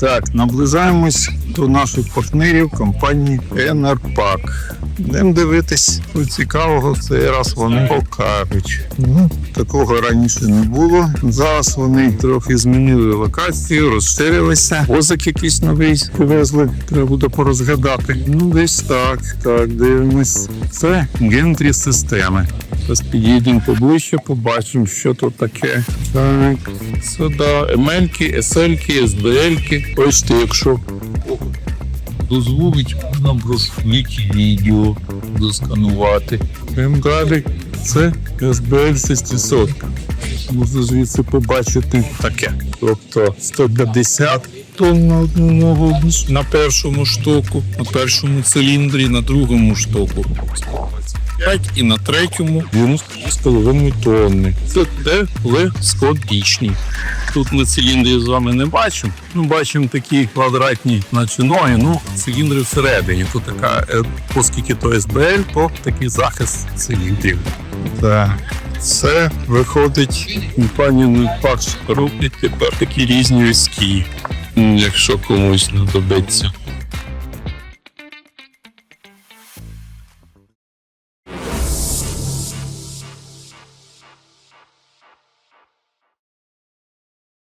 Так, наближаємось до наших партнерів компанії Енерпак. Йдемо дивитись, що цікавого цей раз вони покажуть. Ну, такого раніше не було. Зараз вони трохи змінили локацію, розширилися. Возик якийсь новий привезли, треба буде порозгадати. Ну, десь так, так, дивимось. Це гентрі системи. Зараз підійдемо поближче, побачимо, що тут таке. Так, сюди емельки, есельки, СБЛки. Бачите, якщо дозволить нам розширити відео, досканувати. Далі. Це SBL 600. Можна звідси побачити таке. Тобто 150 тонн на одну ногу на першому штоку, на першому циліндрі, на другому штоку. 5 і на третьому 92,5 тонни. Це телескопічні. Тут ми циліндрів з вами не бачимо. Ну, бачимо такі квадратні, наче ноги, ну, циліндри всередині. Тут така, е, оскільки то СБЛ, то такий захист циліндрів. Так. Це виходить компанія Нульпакс роблять тепер такі різні візки, якщо комусь знадобиться.